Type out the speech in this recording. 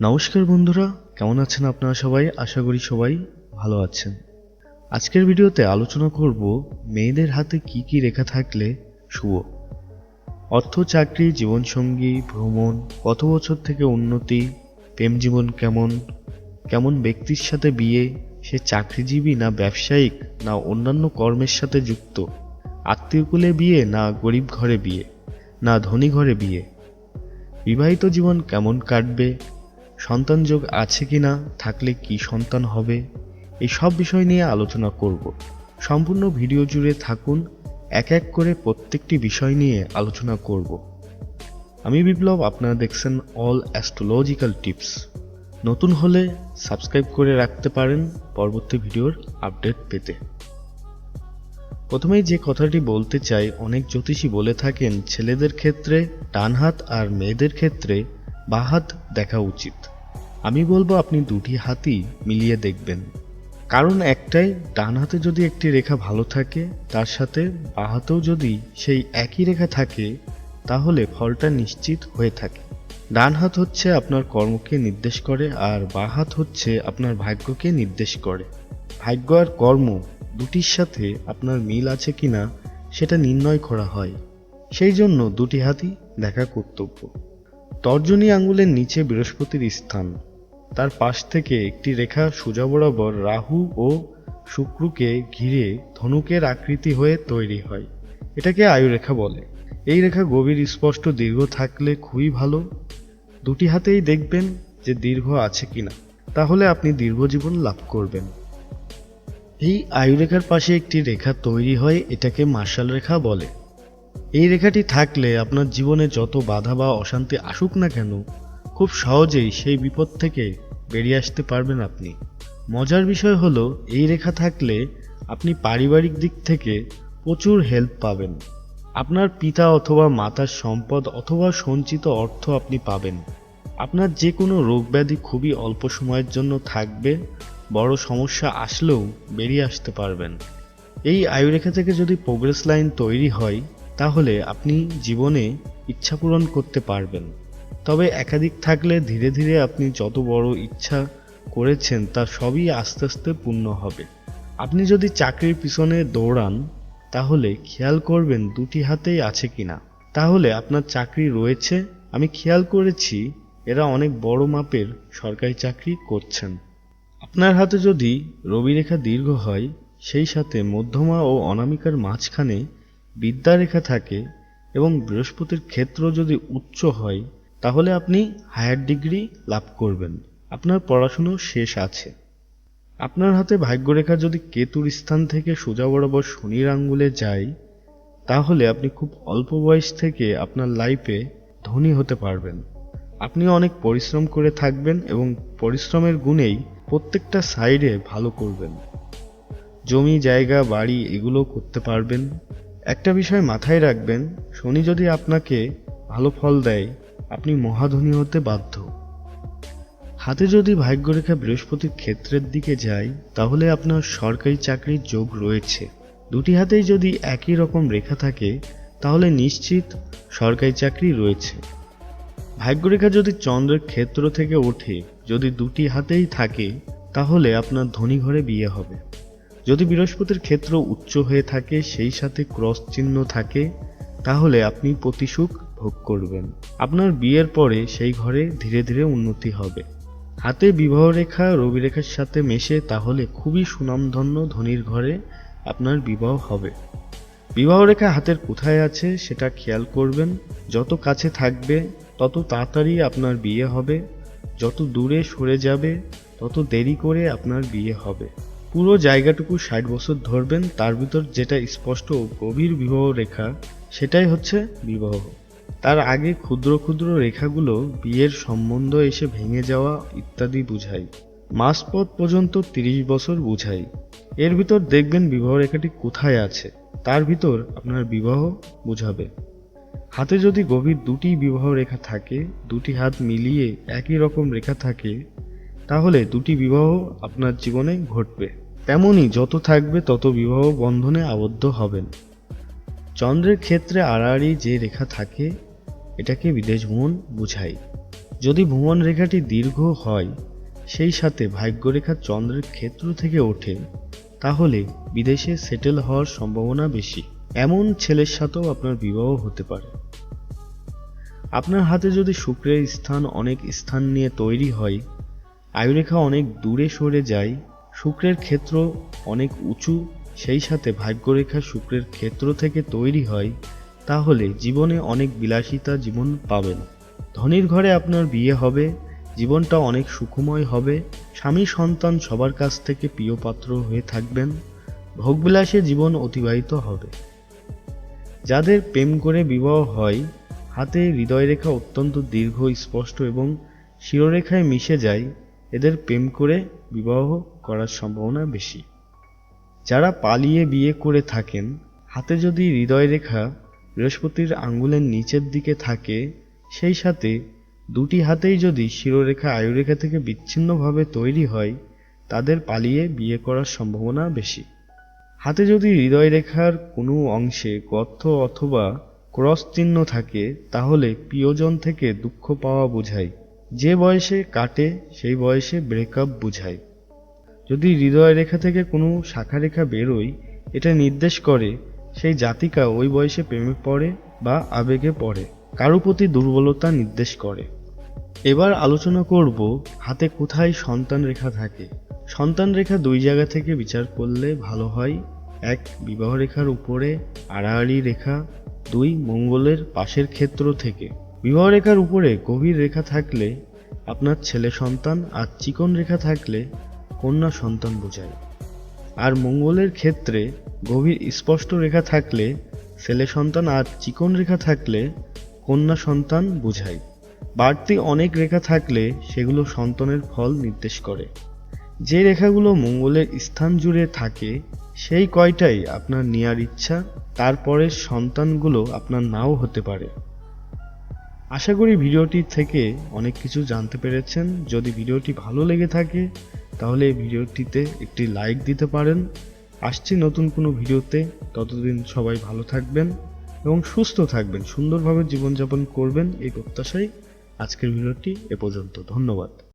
নমস্কার বন্ধুরা, কেমন আছেন আপনারা সবাই? আশা করি সবাই ভালো আছেন। আজকের ভিডিওতে আলোচনা করব মেয়েদের হাতে কি কি রেখা থাকলে শুভ। অর্থ, চাকরি, জীবনসঙ্গী, ভ্রমণ, কত বছর থেকে উন্নতি, প্রেম জীবন কেমন কেমন ব্যক্তির সাথে বিয়ে, সে চাকরিজীবী না ব্যবসায়িক, না অন্যান্য কর্মের সাথে যুক্ত আত্মীয়কুলে বিয়ে না গরিব ঘরে বিয়ে, না ধনী ঘরে বিয়ে। বিবাহিত জীবন কেমন কাটবে সন্তান যোগ আছে কি না থাকলে কি সন্তান হবে, এই সব বিষয় নিয়ে আলোচনা করব। সম্পূর্ণ ভিডিও জুড়ে থাকুন, এক এক করে প্রত্যেকটি বিষয় নিয়ে আলোচনা করব। আমি বিপ্লব, আপনারা দেখছেন অল অ্যাস্ট্রোলজিক্যাল টিপস নতুন হলে সাবস্ক্রাইব করে রাখতে পারেন পরবর্তী ভিডিওর আপডেট পেতে। প্রথমেই যে কথাটি বলতে চাই, অনেক জ্যোতিষী বলে থাকেন, ছেলেদের ক্ষেত্রে ডান হাত আর মেয়েদের ক্ষেত্রে বাঁ হাত দেখা উচিত। আমি বলব আপনি দুটি হাতই মিলিয়ে দেখবেন। কারণ একটাই, ডান হাতে যদি একটি রেখা ভালো থাকে, তার সাথে বাঁ হাতেও যদি সেই একই রেখা থাকে, তাহলে ফলটা নিশ্চিত হয়ে থাকে। ডান হাত হচ্ছে আপনার কর্মকে নির্দেশ করে, আর বাঁ হাত হচ্ছে আপনার ভাগ্যকে নির্দেশ করে। ভাগ্য আর কর্ম দুটির সাথে আপনার মিল আছে কিনা, সেটা নির্ণয় করা হয়। সেই জন্য দুটি হাতই দেখা কর্তব্য। তর্জনী আঙ্গুলের নিচে বৃহস্পতির স্থান। তার পাশ থেকে একটি রেখা সোজা বরাবর রাহু ও শুক্রকে ঘিরে ধনুকের আকৃতি হয়ে তৈরি হয়। এটাকে আয়ুরেখা বলে। এই রেখা গভীর স্পষ্ট দীর্ঘ থাকলে খুবই ভালো। দুটি হাতেই দেখবেন যে দীর্ঘ আছে কিনা। তাহলে আপনি দীর্ঘ জীবন লাভ করবেন। এই আয়ুরেখার পাশে একটি রেখা তৈরি হয়, এটাকে মার্শাল রেখা বলে। এই রেখাটি থাকলে আপনার জীবনে যত বাধা বা অশান্তি আসুক না কেন, খুব সহজেই সেই বিপদ থেকে বেরিয়ে আসতে পারবেন আপনি। মজার বিষয় হলো, এই রেখা থাকলে আপনি পারিবারিক দিক থেকে প্রচুর হেল্প পাবেন। আপনার পিতা অথবা মাতার সম্পদ অথবা সঞ্চিত অর্থ আপনি পাবেন। আপনার যে কোনো রোগ ব্যাধি খুবই অল্প সময়ের জন্য থাকবে, বড় সমস্যা আসলেও বেরিয়ে আসতে পারবেন। এই আয়ুরেখা থেকে যদি প্রোগ্রেস লাইন তৈরি হয় তাহলে আপনি জীবনে ইচ্ছা পূরণ করতে পারবেন। তবে একাধিক থাকলে ধীরে ধীরে আপনি যত বড় ইচ্ছা করেছেন, তা সবই আস্তে আস্তে পূর্ণ হবে। আপনি যদি চাকরির পিছনে দৌড়ান, তাহলে খেয়াল করবেন দুটি হাতেই আছে কিনা। তাহলে আপনার চাকরি রয়েছে, আমি খেয়াল করেছি এরা অনেক বড় মাপের সরকারি চাকরি করছেন। আপনার হাতে যদি রবিরেখা দীর্ঘ হয়, সেই সাথে মধ্যমা ও অনামিকার মাঝখানে বিদ্যারেখা থাকে এবং বৃহস্পতির ক্ষেত্র যদি উচ্চ হয়, তাহলে আপনি হায়ার ডিগ্রি লাভ করবেন। আপনার পড়াশুনো শেষ আছে। আপনার হাতে ভাগ্যরেখা যদি কেতুর স্থান থেকে সোজা বরাবর শনির আঙ্গুলে যায়, তাহলে আপনি খুব অল্প বয়স থেকে আপনার লাইফে ধনী হতে পারবেন। আপনি অনেক পরিশ্রম করে থাকবেন এবং পরিশ্রমের গুণেই প্রত্যেকটা সাইডে ভালো করবেন। জমি, জায়গা, বাড়ি এগুলো করতে পারবেন। একটা বিষয় মাথায় রাখবেন, শনি যদি আপনাকে ভালো ফল দেয়, আপনি মহাধনী হতে বাধ্য। হাতে যদি ভাগ্যরেখা বৃহস্পতির ক্ষেত্রের দিকে যায়, তাহলে আপনার সরকারি চাকরির যোগ রয়েছে। দুটি হাতেই যদি একই রকম রেখা থাকে, তাহলে নিশ্চিত সরকারি চাকরি রয়েছে। ভাগ্যরেখা যদি চন্দ্রের ক্ষেত্র থেকে ওঠে, যদি দুটি হাতেই থাকে, তাহলে আপনার ধনী ঘরে বিয়ে হবে। যদি বৃহস্পতির ক্ষেত্র উচ্চ হয়ে থাকে, সেই সাথে ক্রস চিহ্ন থাকে, তাহলে আপনি প্রতিসুখ ভোগ করবেন। আপনার বিয়ের পরে সেই ঘরে ধীরে ধীরে উন্নতি হবে। হাতে বিবাহ রেখা রবি রেখার সাথে মেশে, তাহলে খুবই সুনামধন্য ধনির ঘরে আপনার বিবাহ হবে। বিবাহ রেখা হাতের কোথায় আছে, সেটা খেয়াল করবেন। যত কাছে থাকবে, তত তাড়াতাড়ি আপনার বিয়ে হবে। যত দূরে সরে যাবে, তত দেরি করে আপনার বিয়ে হবে। পুরো জায়গাটুকু ষাট বছর ধরবেন, তার ভিতর যেটা স্পষ্ট ও গভীর বিবাহ রেখা, সেটাই হচ্ছে বিবাহ। তার আগে ক্ষুদ্র ক্ষুদ্র রেখাগুলো বিয়ের সম্বন্ধ এসে ভেঙে যাওয়া ইত্যাদি বুঝায় মাঝপথ পর্যন্ত তিরিশ বছর বুঝাই। এর ভিতর দেখবেন বিবাহ রেখাটি কোথায় আছে, তার ভিতর আপনার বিবাহ বুঝাবে। হাতে যদি গভীর দুটি বিবাহ রেখা থাকে, দুটি হাত মিলিয়ে একই রকম রেখা থাকে তাহলে দুটি বিবাহ আপনার জীবনে ঘটবে। তেমনি যত থাকবে তত বিবাহ বন্ধনে আবদ্ধ হবেন। চন্দ্রের ক্ষেত্রে আড়াআড়ি যে রেখা থাকে, এটাকে বিদেশ ভ্রমণ বুঝায়। যদি ভ্রমণ রেখাটি দীর্ঘ হয়, সেই সাথে ভাগ্যরেখা চন্দ্রের ক্ষেত্র থেকে ওঠে, তাহলে বিদেশে সেটেল হওয়ার সম্ভাবনা বেশি। এমন ছেলের সাথেও আপনার বিবাহ হতে পারে। আপনার হাতে যদি শুক্রের স্থান অনেক স্থান নিয়ে তৈরি হয় আয়ুরেখা অনেক দূরে সরে যায়, শুক্রের ক্ষেত্র অনেক উঁচু, সেই সাথে ভাগ্যরেখা শুক্রের ক্ষেত্র থেকে তৈরি হয়, তাহলে জীবনে অনেক বিলাসিতা জীবন পাবেন। ধনীর ঘরে আপনার বিয়ে হবে, জীবনটা অনেক সুখময় হবে, স্বামী সন্তান সবার কাছ থেকে প্রিয় পাত্র হয়ে থাকবেন, ভোগবিলাসে জীবন অতিবাহিত হবে। যাদের প্রেম করে বিবাহ হয়, হাতে হৃদয়রেখা অত্যন্ত দীর্ঘ, স্পষ্ট এবং শিরোরেখায় মিশে যায় এদের প্রেম করে বিবাহ করার সম্ভাবনা বেশি। যারা পালিয়ে বিয়ে করে থাকেন, হাতে যদি হৃদয়রেখা বৃহস্পতির আঙ্গুলের নিচের দিকে থাকে, সেই সাথে দুটি হাতেই যদি শিরোরেখা আয়ুরেখা থেকে বিচ্ছিন্নভাবে তৈরি হয়, তাদের পালিয়ে বিয়ে করার সম্ভাবনা বেশি। হাতে যদি হৃদয়রেখার কোনো অংশে গর্ত অথবা ক্রস চিহ্ন থাকে, তাহলে প্রিয়জন থেকে দুঃখ পাওয়া বোঝায়। যে বয়সে কাটে, সেই বয়সে ব্রেকআপ বুঝায়। যদি হৃদয় রেখা থেকে কোনো শাখা রেখা বেরোয়, এটা নির্দেশ করে সেই জাতিকা ওই বয়সে প্রেমে পড়ে বা আবেগে পড়ে, কারও প্রতি দুর্বলতা নির্দেশ করে। এবার আলোচনা করব হাতে কোথায় সন্তান রেখা থাকে। সন্তান রেখা দুই জায়গা থেকে বিচার করলে ভালো হয়। এক, বিবাহ রেখার উপরে আড়াআড়ি রেখা। দুই, মঙ্গলের পাশের ক্ষেত্র থেকে। বিবাহ রেখার উপরে গভীর রেখা থাকলে আপনার ছেলে সন্তান আর চিকন রেখা থাকলে কন্যা সন্তান বোঝায়। আর মঙ্গলের ক্ষেত্রে গভীর স্পষ্ট রেখা থাকলে ছেলে সন্তান আর চিকন রেখা থাকলে কন্যা সন্তান বোঝায়। বাড়তি অনেক রেখা থাকলে সেগুলো সন্তানের ফল নির্দেশ করে। যে রেখাগুলো মঙ্গলের স্থান জুড়ে থাকে, সেই কয়টাই আপনার নেয়ার ইচ্ছা, তারপরের সন্তানগুলো আপনার নাও হতে পারে। আশা করি ভিডিওটি থেকে অনেক কিছু জানতে পেরেছেন। যদি ভিডিওটি ভালো লেগে থাকে, তাহলে ভিডিওটিতে একটি লাইক দিতে পারেন। আসছি নতুন কোনো ভিডিওতে। ততদিন সবাই ভালো থাকবেন এবং সুস্থ থাকবেন, সুন্দরভাবে জীবনযাপন করবেন এই প্রত্যাশাই আজকের ভিডিওটি এ পর্যন্ত। ধন্যবাদ।